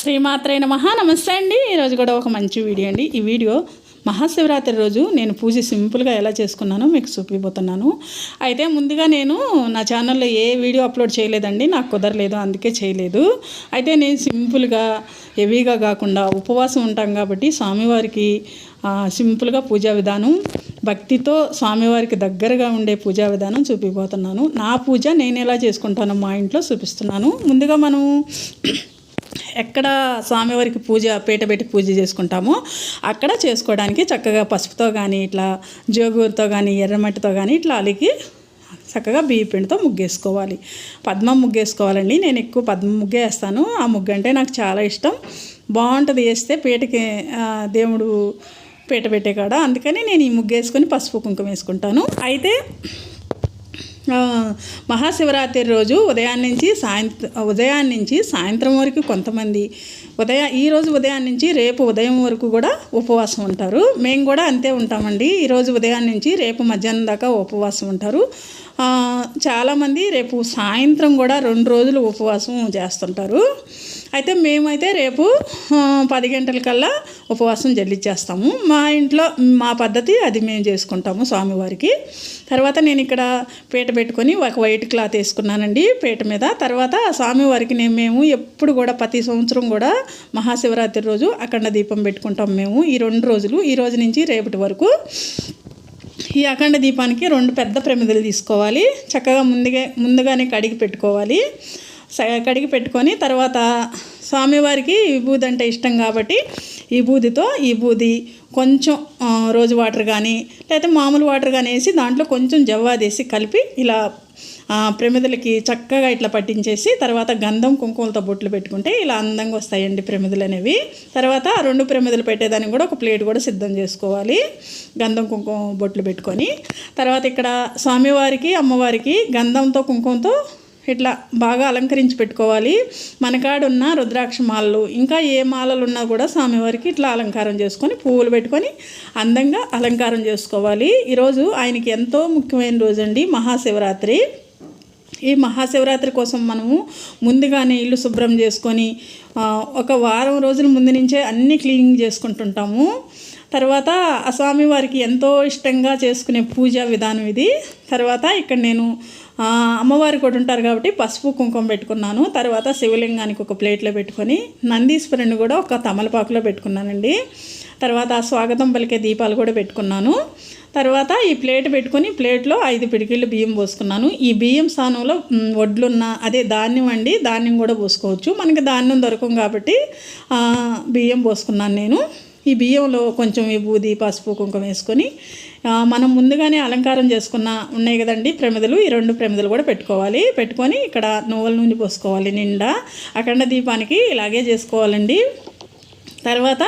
శ్రీమాత్రే మహా నమస్తే అండి. ఈరోజు కూడా ఒక మంచి వీడియో అండి. ఈ వీడియో మహాశివరాత్రి రోజు నేను పూజ సింపుల్గా ఎలా చేసుకున్నానో మీకు చూపిపోతున్నాను. అయితే ముందుగా నేను నా ఛానల్లో ఏ వీడియో అప్లోడ్ చేయలేదండి. నాకు కుదరలేదు అందుకే చేయలేదు. అయితే నేను సింపుల్గా హెవీగా కాకుండా ఉపవాసం ఉంటాం కాబట్టి స్వామివారికి సింపుల్గా పూజా విధానం భక్తితో స్వామివారికి దగ్గరగా ఉండే పూజా విధానం చూపిపోతున్నాను. నా పూజ నేను ఎలా చేసుకుంటానో మా ఇంట్లో చూపిస్తున్నాను. ముందుగా మనం ఎక్కడ స్వామివారికి పూజ పీట పెట్టి పూజ చేసుకుంటామో అక్కడ చేసుకోవడానికి చక్కగా పసుపుతో కానీ ఇట్లా జోగూరుతో కానీ ఎర్రమట్టితో కానీ ఇట్లా అలికి చక్కగా బియ్య పిండితో ముగ్గేసుకోవాలి. పద్మం ముగ్గేసుకోవాలండి. నేను ఎక్కువ పద్మం ముగ్గే వేస్తాను. ఆ ముగ్గు అంటే నాకు చాలా ఇష్టం. బాగుంటుంది వేస్తే పీటకి దేవుడు పీట పెట్టే కాడ. అందుకని నేను ఈ ముగ్గేసుకొని పసుపు కుంకుమ వేసుకుంటాను. అయితే మహాశివరాత్రి రోజు ఉదయాన్నే నుంచి సాయంత్రం ఉదయాన్నే నుంచి సాయంత్రం వరకు కొంతమంది ఉదయ ఈరోజు రోజు ఉదయం నుంచి రేపు ఉదయం వరకు కూడా ఉపవాసం ఉంటారు. మేము కూడా అంతే ఉంటామండి. ఈరోజు ఉదయం నుంచి రేపు మధ్యాహ్నం దాకా ఉపవాసం ఉంటారు. చాలామంది రేపు సాయంత్రం కూడా రెండు రోజులు ఉపవాసం చేస్తుంటారు. అయితే మేమైతే రేపు పది గంటలకల్లా ఉపవాసం చెల్లించేస్తాము మా ఇంట్లో మా పద్ధతి అది మేము చేసుకుంటాము స్వామివారికి. తర్వాత నేను ఇక్కడ పీట పెట్టుకొని ఒక వైట్ క్లాత్ వేసుకున్నానండి పీట మీద. తర్వాత స్వామివారికి నేను మేము ఎప్పుడు కూడా ప్రతి సంవత్సరం కూడా మహాశివరాత్రి రోజు అఖండ దీపం పెట్టుకుంటాం మేము ఈ రెండు రోజులు. ఈ రోజు నుంచి రేపటి వరకు ఈ అఖండ దీపానికి రెండు పెద్ద ప్రమిదలు తీసుకోవాలి. చక్కగా ముందుగా ముందుగానే కడిగి పెట్టుకోవాలి. కడిగి పెట్టుకొని తర్వాత స్వామివారికి ఈ బూది అంటే ఇష్టం కాబట్టి ఈ బూదితో ఈ బూది కొంచెం రోజు వాటర్ కానీ లేకపోతే మామూలు వాటర్ కానీ వేసి దాంట్లో కొంచెం జవ్వాదేసి కలిపి ఇలా ప్రమిదలకి చక్కగా ఇట్లా పట్టించేసి తర్వాత గంధం కుంకుమలతో బొట్లు పెట్టుకుంటే ఇలా అందంగా వస్తాయండి ప్రమిదలు అనేవి. తర్వాత ఆ రెండు ప్రమిదలు పెట్టేదానికి కూడా ఒక ప్లేట్ కూడా సిద్ధం చేసుకోవాలి. గంధం కుంకుమ బొట్లు పెట్టుకొని. తర్వాత ఇక్కడ స్వామివారికి అమ్మవారికి గంధంతో కుంకుమతో ఇట్లా బాగా అలంకరించి పెట్టుకోవాలి. మనకాడున్న రుద్రాక్ష మాలలు ఇంకా ఏ మాలలు ఉన్నా కూడా స్వామివారికి ఇట్లా అలంకారం చేసుకొని పువ్వులు పెట్టుకొని అందంగా అలంకారం చేసుకోవాలి. ఈరోజు ఆయనకి ఎంతో ముఖ్యమైన రోజు అండి మహాశివరాత్రి. ఈ మహాశివరాత్రి కోసం మనము ముందుగానే ఇల్లు శుభ్రం చేసుకొని ఒక వారం రోజుల ముందు నుంచే అన్ని క్లీనింగ్ చేసుకుంటుంటాము. తర్వాత ఆ స్వామివారికి ఎంతో ఇష్టంగా చేసుకునే పూజా విధానం ఇది. తర్వాత ఇక్కడ నేను అమ్మవారు కూడా ఉంటారు కాబట్టి పసుపు కుంకుమ పెట్టుకున్నాను. తర్వాత శివలింగానికి ఒక ప్లేట్లో పెట్టుకొని నందీశ్వరుని కూడా ఒక తమలపాకులో పెట్టుకున్నానండి. తర్వాత ఆ స్వాగతం పలికే దీపాలు కూడా పెట్టుకున్నాను. తర్వాత ఈ ప్లేట్ పెట్టుకొని ప్లేట్లో ఐదు పిడికిళ్ళు బియ్యం పోసుకున్నాను. ఈ బియ్యం స్థానంలో వడ్లున్న అదే ధాన్యం అండి ధాన్యం కూడా పోసుకోవచ్చు. మనకి ధాన్యం దొరకం కాబట్టి బియ్యం పోసుకున్నాను నేను. ఈ బియ్యంలో కొంచెం ఈ బూది పసుపు కుంకుమ వేసుకొని మనం ముందుగానే అలంకారం చేసుకున్న ఉన్నాయి కదండి ప్రమిదలు. ఈ రెండు ప్రమిదలు కూడా పెట్టుకోవాలి. పెట్టుకొని ఇక్కడ నువ్వుల నూనె పోసుకోవాలి నిండా. అఖండ దీపానికి ఇలాగే చేసుకోవాలండి. తర్వాత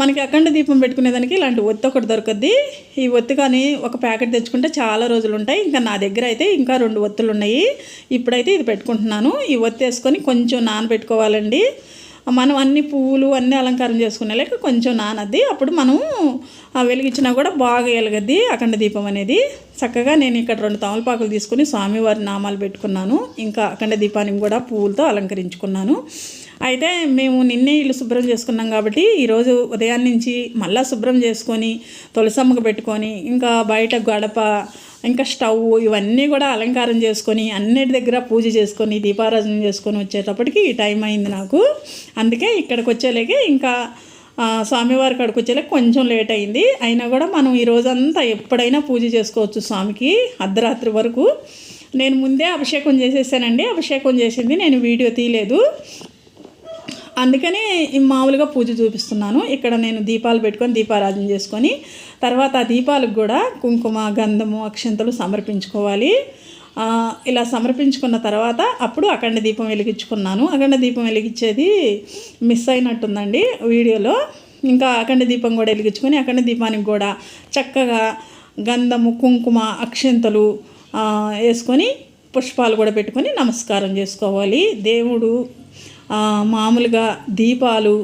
మనకి అఖండ దీపం పెట్టుకునేదానికి ఇలాంటి ఒత్తి ఒకటి దొరకద్ది. ఈ ఒత్తి కానీ ఒక ప్యాకెట్ తెచ్చుకుంటే చాలా రోజులు ఉంటాయి. ఇంకా నా దగ్గర అయితే ఇంకా రెండు ఒత్తులు ఉన్నాయి. ఇప్పుడైతే ఇది పెట్టుకుంటున్నాను. ఈ ఒత్తి వేసుకొని కొంచెం నానబెట్టుకోవాలండి. మనం అన్ని పువ్వులు అన్ని అలంకారం చేసుకునే లేక కొంచెం నానద్ది. అప్పుడు మనము వెలిగించినా కూడా బాగా వెలగద్ది అఖండ దీపం అనేది. చక్కగా నేను ఇక్కడ రెండు తమలపాకులు తీసుకుని స్వామివారి నామాలు పెట్టుకున్నాను. ఇంకా అఖండ దీపానికి కూడా పువ్వులతో అలంకరించుకున్నాను. అయితే మేము నిన్నే ఇల్లు శుభ్రం చేసుకున్నాం కాబట్టి ఈరోజు ఉదయం నుంచి మళ్ళా శుభ్రం చేసుకొని తులసమ్మకు పెట్టుకొని ఇంకా బయట గడప ఇంకా స్టవ్ ఇవన్నీ కూడా అలంకారం చేసుకొని అన్నిటి దగ్గర పూజ చేసుకొని దీపారాధన చేసుకొని వచ్చేటప్పటికి ఈ టైం అయింది నాకు. అందుకే ఇక్కడికి వచ్చేలాగే ఇంకా స్వామివారి కాడికి వచ్చేలా కొంచెం లేట్ అయింది. అయినా కూడా మనం ఈ రోజంతా ఎప్పుడైనా పూజ చేసుకోవచ్చు స్వామికి అర్ధరాత్రి వరకు. నేను ముందే అభిషేకం చేసేసానండి. అభిషేకం చేసింది నేను వీడియో తీయలేదు. అందుకని మామూలుగా పూజ చూపిస్తున్నాను. ఇక్కడ నేను దీపాలు పెట్టుకొని దీపారాధన చేసుకొని తర్వాత ఆ దీపాలకు కూడా కుంకుమ గంధము అక్షంతలు సమర్పించుకోవాలి. ఇలా సమర్పించుకున్న తర్వాత అప్పుడు అఖండ దీపం వెలిగించుకున్నాను. అఖండ దీపం వెలిగించేది మిస్ అయినట్టుందండి వీడియోలో. ఇంకా అఖండ దీపం కూడా వెలిగించుకొని అఖండ దీపానికి కూడా చక్కగా గంధము కుంకుమ అక్షంతలు వేసుకొని పుష్పాలు కూడా పెట్టుకొని నమస్కారం చేసుకోవాలి. దేవుడు మామూలుగా దీపాలు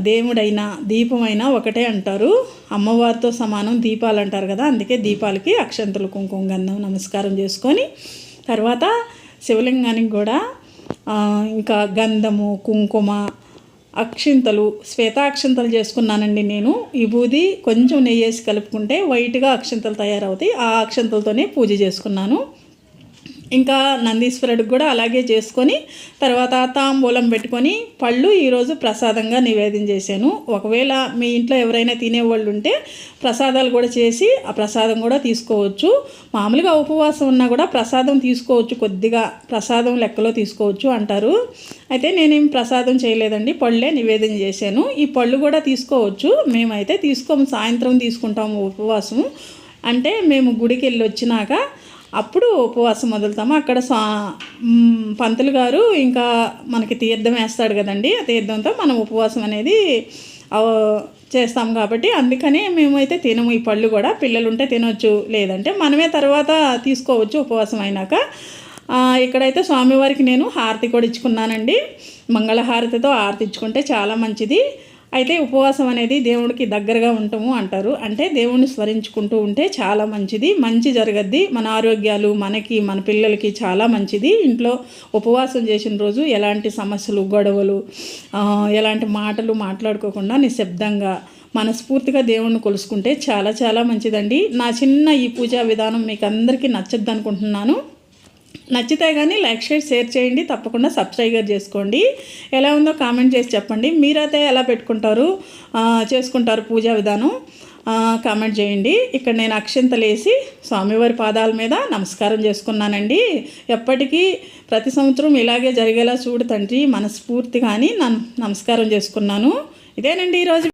దేవుడైనా దీపమైనా ఒకటే అంటారు. అమ్మవారితో సమానం దీపాలు అంటారు కదా అందుకే దీపాలకి అక్షంతలు కుంకుమ గంధం నమస్కారం చేసుకొని తర్వాత శివలింగానికి కూడా ఇంకా గంధము కుంకుమ అక్షింతలు శ్వేతాక్షింతలు చేసుకున్నానండి నేను. ఈ బూది కొంచెం నెయ్యి వేసి కలుపుకుంటే వైట్గా అక్షింతలు తయారవుతాయి. ఆ అక్షింతలతోనే పూజ చేసుకున్నాను. ఇంకా నందీశ్వరుడికి కూడా అలాగే చేసుకొని తర్వాత తాంబూలం పెట్టుకొని పళ్ళు ఈరోజు ప్రసాదంగా నివేదన చేశాను. ఒకవేళ మీ ఇంట్లో ఎవరైనా తినేవాళ్ళు ఉంటే ప్రసాదాలు కూడా చేసి ఆ ప్రసాదం కూడా తీసుకోవచ్చు. మామూలుగా ఉపవాసం ఉన్నా కూడా ప్రసాదం తీసుకోవచ్చు. కొద్దిగా ప్రసాదం లెక్కలో తీసుకోవచ్చు అంటారు. అయితే నేనేం ప్రసాదం చేయలేదండి. పళ్ళే నివేదన చేశాను. ఈ పళ్ళు కూడా తీసుకోవచ్చు. మేమైతే తీసుకోము. సాయంత్రం తీసుకుంటాము ఉపవాసం అంటే మేము గుడికి వెళ్ళి వచ్చినాక అప్పుడు ఉపవాసం వదులుతాము. అక్కడ స్వా పంతులు గారు ఇంకా మనకి తీర్థం వేస్తాడు కదండి. ఆ తీర్థంతో మనం ఉపవాసం అనేది చేస్తాం కాబట్టి అందుకని మేమైతే తినము. ఈ పళ్ళు కూడా పిల్లలు ఉంటే తినొచ్చు లేదంటే మనమే తర్వాత తీసుకోవచ్చు ఉపవాసం అయినాక. ఇక్కడైతే స్వామివారికి నేను హారతి కూడా ఇచ్చుకున్నానండి. మంగళహారతితో హారతి ఇచ్చుకుంటే చాలా మంచిది. అయితే ఉపవాసం అనేది దేవుడికి దగ్గరగా ఉంటాము అంటారు. అంటే దేవుణ్ణి స్మరించుకుంటూ ఉంటే చాలా మంచిది. మంచి జరగద్ది. మన ఆరోగ్యాలు మనకి మన పిల్లలకి చాలా మంచిది. ఇంట్లో ఉపవాసం చేసిన రోజు ఎలాంటి సమస్యలు గొడవలు ఎలాంటి మాటలు మాట్లాడుకోకుండా నిశ్శబ్దంగా మనస్ఫూర్తిగా దేవుణ్ణి కొలుసుకుంటే చాలా చాలా మంచిదండి. నా చిన్న ఈ పూజా విధానం మీకు అందరికీ నచ్చద్దు అనుకుంటున్నాను నచ్చితే కానీ లైక్ షేర్ షేర్ చేయండి. తప్పకుండా సబ్స్క్రైబర్ చేసుకోండి. ఎలా ఉందో కామెంట్ చేసి చెప్పండి. మీరైతే ఎలా పెట్టుకుంటారు? చేసుకుంటారు పూజా విధానం? కామెంట్ చేయండి. ఇక్కడ నేను అక్షంతలేసి స్వామివారి పాదాల మీద నమస్కారం చేసుకున్నానండి. ఎప్పటికీ ప్రతి సంవత్సరం ఇలాగే జరిగేలా చూడు తండ్రి. మనస్ఫూర్తి కానీ నన్ను నమస్కారం చేసుకున్నాను. ఇదేనండి ఈరోజు